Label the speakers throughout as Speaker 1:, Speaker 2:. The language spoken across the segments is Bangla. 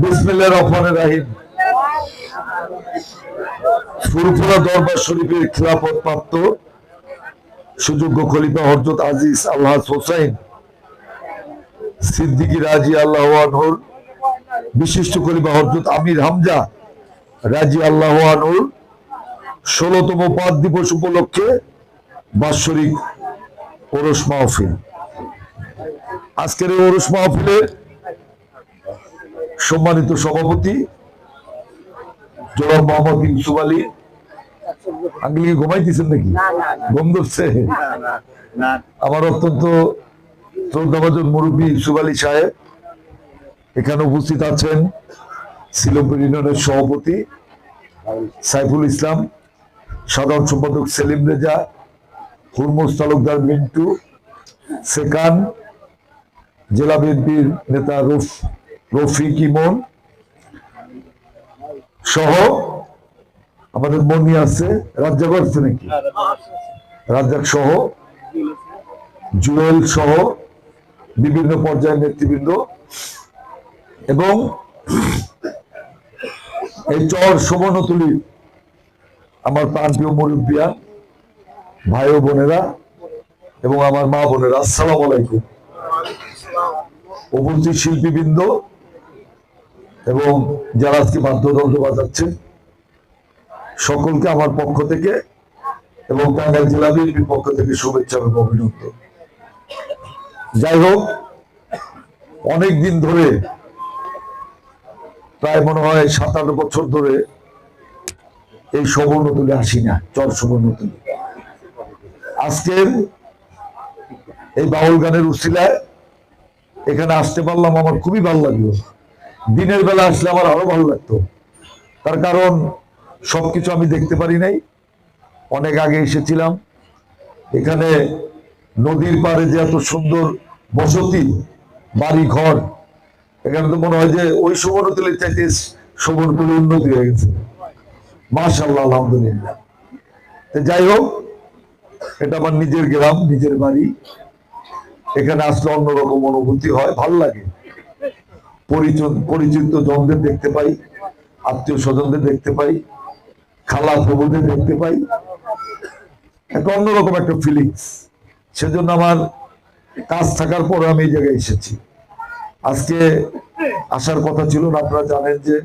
Speaker 1: বিসমিল্লাহির রহমানির রহিম। ফুরফুরা দরবার শরীফের খিলাফত প্রাপ্ত সুযোগ্য খলিফা হযরত আজিজ আল্লাহ হোসাইন রাজি আল্লাহ আনহুর বিশিষ্ট খলিফা হযরত আমির হামজা রাজি আল্লাহ আনহুর ষোলতম পাঁচ দিবস উপলক্ষে বাৎসরিক ওরস মাহফিল। আজকের এই ওরস মাহফিলে সম্মানিত সভাপতি জনাব মোহাম্মদ ইউসুফ আলী। আঙ্কেল কি ঘুমাইতেছেন নাকি? ঘুম ধরছে? আমার অত্যন্ত শ্রদ্ধাভাজন মুরব্বী ইউসুফ আলী সাহেব এখানে উপস্থিত আছেন সিলমপুর ইউনিয়নের সভাপতি সাইফুল ইসলাম সাধারণ সম্পাদক সেলিম রেজা হুরমুজ তালুকদার মিন্টু সেকান জেলা বিএনপির নেতা রফ রফিক ইমন সহ আমাদের মনি আছে, রাজ্জাক আছে নাকি? রাজ্জাক সহ, জুয়েল সহ বিভিন্ন পর্যায়ের নেতৃবৃন্দ এবং এই চর সুবর্ণতুলি আমার প্রান্তীয় মুরব্বিয়া, ভাই ও বোনেরা এবং আমার মা বোনেরা, আসসালাম আলাইকুম। উপস্থিত শিল্পীবৃন্দ এবং যারা আজকে বাদ্যযন্ত্র বাজাচ্ছে, সকলকে আমার পক্ষ থেকে এবং টাঙ্গাইল জেলা বিএনপির পক্ষ থেকে শুভেচ্ছা এবং অভিনন্দন। যাই হোক, অনেক দিন ধরে, প্রায় মনে হয় সাত আট বছর ধরে এই সুবর্ণ তুলে আসি না, চর সুবর্ণ তুলে আজকের এই বাউল গানের উসিলায় এখানে আসতে পারলাম, আমার খুবই ভালো লাগল। দিনের বেলা আসলে আমার আরও ভালো লাগতো। তার কারণ সবকিছু আমি দেখতে পারি নাই। অনেক আগে এসেছিলাম। এখানে নদীর পাড়ে যে এত সুন্দর বসতি বাড়ি ঘর এখানে তো মনে হয় যে ওই সুবর্ণতুলের চাইতে সুবর্ণতুলে উন্নতি হয়ে গেছে। মাশাল্লাহ আলহামদুলিল্লাহ। যাই হোক, এটা আমার নিজের গ্রাম, নিজের বাড়ি। এখানে আসলে অন্যরকম অনুভূতি হয়, ভালো লাগে। পরিচিত পরিচিত জনদের দেখতে পাই, আত্মীয় স্বজনদের দেখতে পাই, খালা প্রভুদের দেখতে পাই। একটা অন্যরকম একটা ফিলিংস সেজন্য আমার কাজ থাকার পরে আমি এই জায়গায় এসেছি। আজকে আসার কথা ছিল না, আপনারা জানেন যে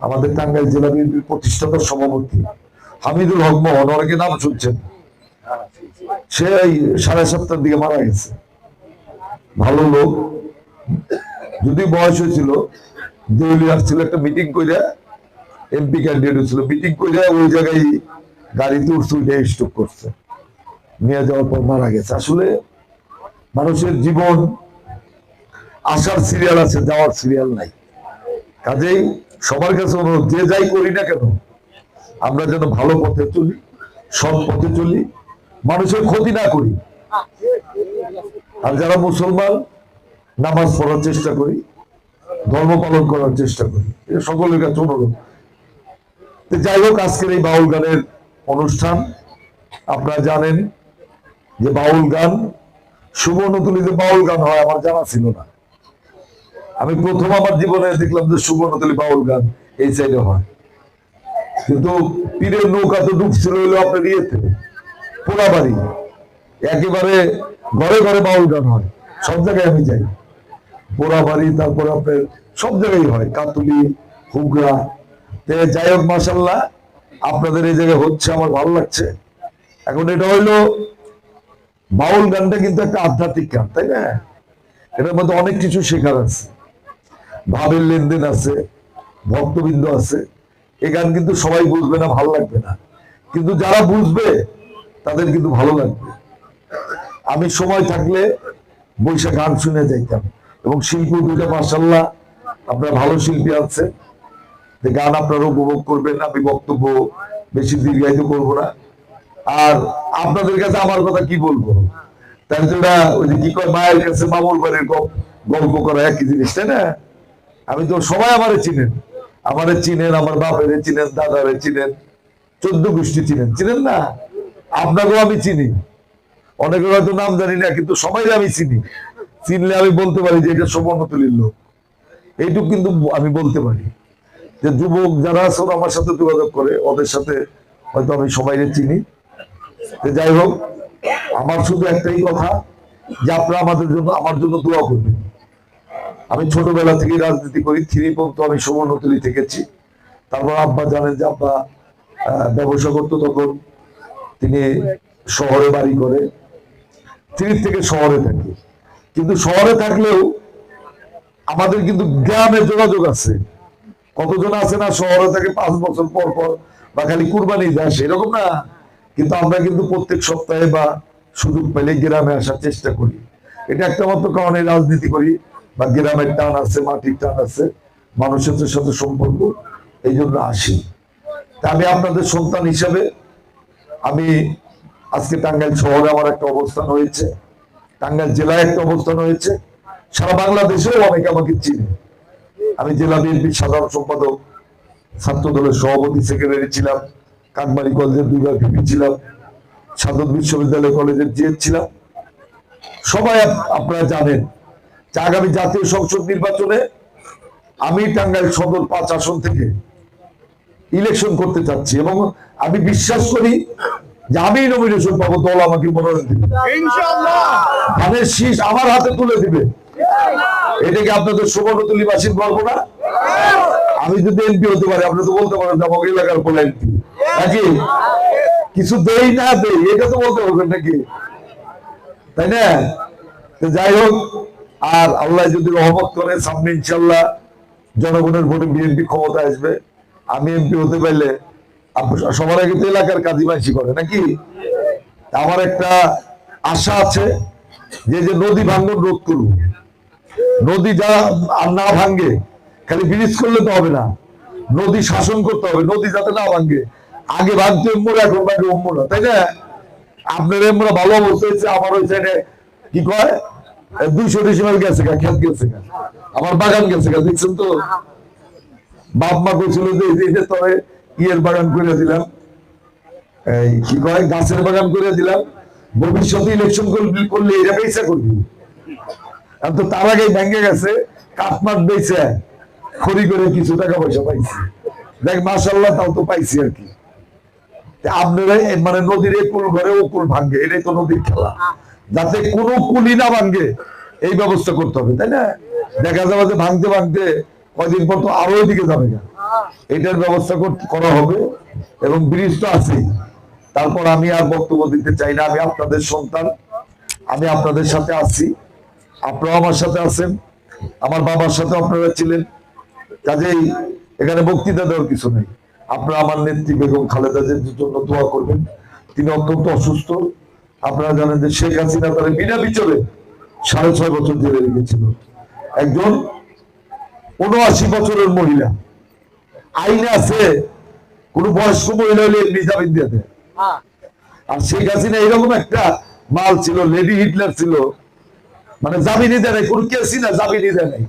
Speaker 1: আমাদের টাঙ্গাইল জেলা বিএনপির প্রতিষ্ঠাতা সভাপতি হামিদুল হক মোহন অনেকে নাম শুনছেন? সে সাড়ে সাতটার দিকে মারা গেছে। ভালো লোক। যদি বয়স হয়েছিল, দেউলি আসছিল একটা মিটিং করে এমপি ক্যান্ডিডেট হয়েছিল। মিটিং করে ওই জায়গায় গাড়িতে উঠছে উঠে করছে। নিয়ে যাওয়ার পর মারা গেছে। আসলে মানুষের জীবন আসার সিরিয়াল আছে, যাওয়ার সিরিয়াল নাই। কাজেই সবার কাছে অনুরোধ, যে যাই করি না কেন, আমরা যেন ভালো পথে চলি, সৎ পথে চলি, মানুষের ক্ষতি না করি। আর যারা মুসলমান নামাজ পড়ার চেষ্টা করি, ধর্ম পালন করার চেষ্টা করি। এটা সকলের কাছে অনুরোধ। যাই হোক, আজকের এই বাউল গানের অনুষ্ঠান, আপনারা জানেন যে বাউল গান সুবর্ণতুলিতে বাউল গান হয়, আমার জানা ছিল না। আমি প্রথম আমার জীবনে দেখলাম যে সুবর্ণতুলি বাউল গান এই সাইডে হয়। কিন্তু পীরের নৌকা তো ডুবছিল হইল আপনার ইয়েতে পোড়াবাড়ি একেবারে ঘরে ঘরে বাউল গান হয়, সব জায়গায় আমি যাই। পোড়াবাড়ি তারপরে আপনার সব জায়গায় হয়, কাতুলি হুগরা যাই হোক মাসাল্লাহ আপনাদের এই জায়গায় হচ্ছে, আমার ভালো লাগছে। এখন এটা হইল বাউল গানটা কিন্তু একটা আধ্যাত্মিক গান, তাই না? এটার মধ্যে অনেক কিছু শেখার আছে। ভাবের লেনদেন আছে, ভক্তবৃন্দ আছে। এ গান কিন্তু সবাই বুঝবে না, ভালো লাগবে না। কিন্তু যারা বুঝবে, তাদের কিন্তু ভালো লাগবে। আমি সময় থাকলে বৈশাখ গান শুনে যাইতাম। এবং শিল্পী দুইটা মার্শাল্লাহ আপনার ভালো শিল্পী আছে। গান আপনারা উপভোগ করবেন, আমি বক্তব্য বেশি দীর্ঘায়িত করব না। আর আপনাদের কাছে আমার কথা কি বলব? তার জন্য ওই যে কি কয়, মায়ের কাছে মামুর বাড়ির গল্প করা একই জিনিস, তাই না? আমি তো সবাই আমারে চিনেন। আমারে চিনেন, আমার বাপের চিনেন, দাদারে চিনেন, চোদ্দ গোষ্ঠী চিনেন। চিনেন না? আপনাকেও আমি চিনি। অনেকের হয়তো নাম জানি না, কিন্তু সবাই আমি চিনি। চিনলে আমি বলতে পারি যে এটা সুবর্ণ তুলির লোক। এইটুকু কিন্তু আমি বলতে পারি। যে যুবক যারা আছে ওরা আমার সাথে যোগাযোগ করে, ওদের সাথে হয়তো আমি সবাই চিনি। যাই হোক, আমার শুধু একটাই কথা যে আপনারা আমাদের জন্য, আমার জন্য দোয়া করবেন। আমি ছোটবেলা থেকে রাজনীতি করি, থ্রি পর্যন্ত আমি সুবর্ণতলী থেকেছি। তারপর আব্বা জানেন যে আব্বা ব্যবসা করতো তখন। তিনি শহরে বাড়ি করে থ্রি থেকে শহরে থাকি। কিন্তু শহরে থাকলেও আমাদের কিন্তু গ্রামে যোগাযোগ আছে। কতজন আছে না শহরে থাকে পাঁচ বছর পর পর বা খালি কুরবানি যায় সেরকম না। কিন্তু আমরা কিন্তু প্রত্যেক সপ্তাহে বা সুযোগ পেলে গ্রামে আসার চেষ্টা করি। এটা একটা মাত্র কারণে রাজনীতি করি, বা গ্রামের টান আছে, মাটির টান আছে, মানুষের সাথে সম্পর্ক, এই জন্য আসি। তা আমি আপনাদের সন্তান হিসাবে আমি আজকে টাঙ্গাইল শহরে আমার একটা অবস্থান হয়েছে। টাঙ্গাইল জেলায় একটা অবস্থান হয়েছে। সারা বাংলাদেশেও অনেকে আমাকে চিনে। আমি জেলা বিএনপির সাধারণ সম্পাদক ছাত্র দলের সভাপতি, সেক্রেটারি ছিলাম কাকবাড়ি কলেজের দুইবার ভিপি ছিলাম, সাধন বিশ্ববিদ্যালয় কলেজের জিএস ছিলাম। সবাই আপনারা জানেন যে আগামী জাতীয় সংসদ নির্বাচনে আমি টাঙ্গাইল সদর পাঁচ আসন থেকে ইলেকশন করতে চাচ্ছি এবং আমি বিশ্বাস করি যে আমি নমিনেশন পাবো দল আমাকে মনোনয়ন দিবে। ধানের শীষ আমার হাতে তুলে দিবে। এটা কি আপনাদের সুবর্ণতলীবাসীর গর্ব না আমি যদি এমপি হতে পারি আপনি তো বলতে পারেন এলাকার কোন এমপি। নাকি? কিছু দেই না দেই এটা তো বলতে পারবেন নাকি? তাই না? যাই হোক আর আল্লাহ যদি রহমত করে সামনে ইনশাল্লাহ জনগণের ভোটে বিএনপি ক্ষমতা আসবে। আমি এমপি হতে পারলে সবার আগে তো এলাকার কাজী মাইসি করে, নাকি? আমার একটা আশা আছে যে যে নদী ভাঙ্গন রোধ করব নদী যা না ভাঙ্গে খালি ব্রিজ করলে তো হবে না। নদী শাসন করতে হবে, নদী যাতে না ভাঙ্গে আগে ভাঙতে এম্মুরা এখন ভাঙে অম্মুরা তাই না? আপনার এম্মুরা ভালো অবস্থা হয়েছে, আমার ওই সাইডে কি কয়? দুইশো ডিসিমাল গেছে গা খেত গেছে গা। আমার বাগান গেছে গা, দেখছেন তো? বাপ মা এই যে তবে ইয়ের বাগান করে দিলাম। এই কি কয়? গাছের বাগান করে দিলাম। ভবিষ্যতে ইলেকশন করলে এটা পয়সা করবি। তো তার আগে ভেঙে গেছে কাঠমাট বেচে। খড়ি করে কিছু টাকা পয়সা পাইছি। দেখ মাসাল্লাহ তাও তো পাইছি আর কি। আপনারা মানে নদীর কুল ঘরে ও কুল ভাঙ্গে এটাই তো নদীর খেলা। যাতে কোনো কুলি না ভাঙ্গে এই ব্যবস্থা করতে হবে, তাই না? দেখা যাবে যে ভাঙতে ভাঙতে কয়দিন পর তো আরও ওইদিকে যাবে না এটার ব্যবস্থা করা হবে এবং ব্রিজ তো আছেই। তারপর আমি আর বক্তব্য দিতে চাই না। আমি আপনাদের সন্তান, আমি আপনাদের সাথে আছি। আপনারাও আমার সাথে আছেন। আমার বাবার সাথে আপনারা ছিলেন। কাজেই এখানে বক্তৃতা দেওয়ার কিছু নেই। আপনারা আমার নেত্রী বেগম খালেদা জন্য দোয়া করবেন। তিনি অত্যন্ত অসুস্থ। আপনারা জানেন যে শেখ হাসিনা তার বিনা বিচারে সাড়ে ছয় বছর জেলে রেখেছিল। একজন উনআশি বছরের মহিলা। আইনে আছে কোন বয়স্ক মহিলা হলে এমনি জামিন দিয়ে দেয় আর শেখ হাসিনা এরকম একটা মাল ছিল লেডি হিটলার ছিল। মানে জামিনই দেয় নাই কোনো কেসই না জামিনই দেয় নাই।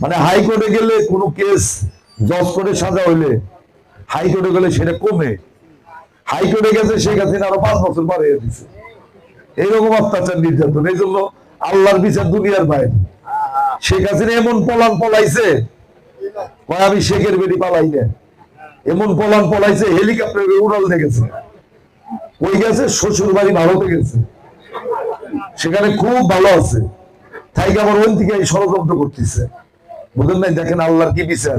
Speaker 1: মানে হাইকোর্টে গেলে কোনো কেস জজ করে সাজা হইলে হাইকোর্টে গেলে সেটা কমে। হাইকোর্টে গেছে শেখ হাসিনা আরও পাঁচ বছর বাড়িয়ে দিছে। এইরকম অত্যাচার নির্যাতন এই জন্য আল্লাহর বিচার দুনিয়ার বাইরে। শেখ হাসিনা এমন পলান পলাইছে কয় আমি শেখের বেটি পালাই না এমন পলান পলাইছে হেলিকপ্টারে উড়াল দেখেছে ওই গেছে? শ্বশুর বাড়ি ভারতে গেছে। সেখানে খুব ভালো আছে। তাই আবার ওই এই ষড়যন্ত্র করতেছে। বুঝলেন নাই? দেখেন আল্লাহর কি বিচার?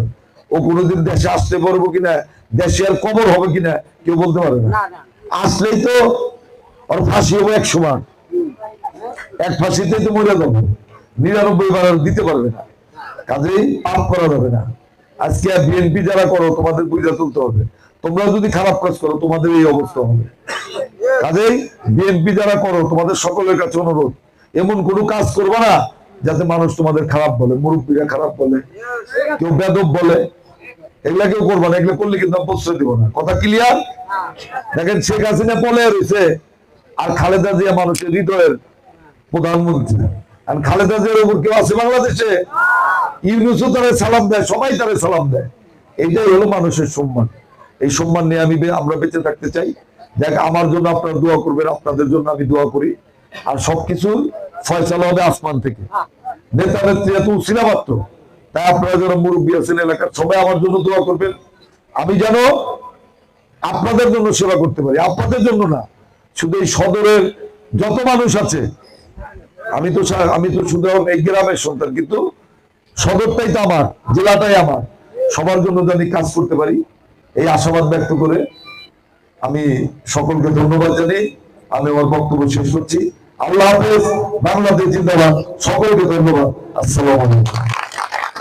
Speaker 1: ও কোনোদিন দেশে আসতে পারব কিনা? দেশে আর কবর হবে কিনা? কেউ বলতে পারে না। আসলেই তো ওর ফাঁসি হবে এক সমান। এক ফাঁসিতে তো মরে যাব। নিরানব্বই বার দিতে পারবে না। কাজেই পাপ করা যাবে না। আজকে বিএনপি যারা করো, তোমাদের বুঝা তুলতে হবে। তোমরা যদি খারাপ কাজ করো, তোমাদের এই অবস্থা হবে। কাজেই বিএনপি যারা করো, তোমাদের সকলের কাছে অনুরোধ, এমন কোনো কাজ করবে না যাতে মানুষ তোমাদের খারাপ বলে, মুরব্বীরা খারাপ বলে, কেউ বেদব বলে। এগুলা কেউ করবে না, এগুলো করলে কিন্তু প্রশ্রয় দিব না। কথা ক্লিয়ার দেখেন শেখ হাসিনা পলে রয়েছে, আর খালেদা জিয়া মানুষের হৃদয়ের প্রধানমন্ত্রী। আর খালেদা জিয়ার উপর কেউ আছে বাংলাদেশে? ইউনুসও তারা সালাম দেয়, সবাই তারা সালাম দেয়। এইটাই হলো মানুষের সম্মান। এই সম্মান নিয়ে আমি আমরা বেঁচে থাকতে চাই। দেখ, আমার জন্য আপনারা দোয়া করবেন, আপনাদের জন্য আমি দোয়া করি। আর সবকিছু ফয়সালা হবে আসমান থেকে। নেতা নেত্রী এত উচিলা মাত্র। তাই আপনারা যারা মুরব্বী আছেন এলাকার, সবাই আমার জন্য দোয়া করবেন। আমি যেন আপনাদের জন্য সেবা করতে পারি। আপনাদের জন্য না, শুধু এই সদরের যত মানুষ আছে। আমি তো আমি তো শুধু এই গ্রামের সন্তান, কিন্তু সদরটাই তো আমার, জেলাটাই আমার। সবার জন্য জানি কাজ করতে পারি। এই আশাবাদ ব্যক্ত করে আমি সকলকে ধন্যবাদ জানি আমি আমার বক্তব্য শেষ করছি। আল্লাহ হাফেজ, বাংলাদেশ জিন্দাবাদ। সকলকে ধন্যবাদ। আসসালাম আলাইকুম।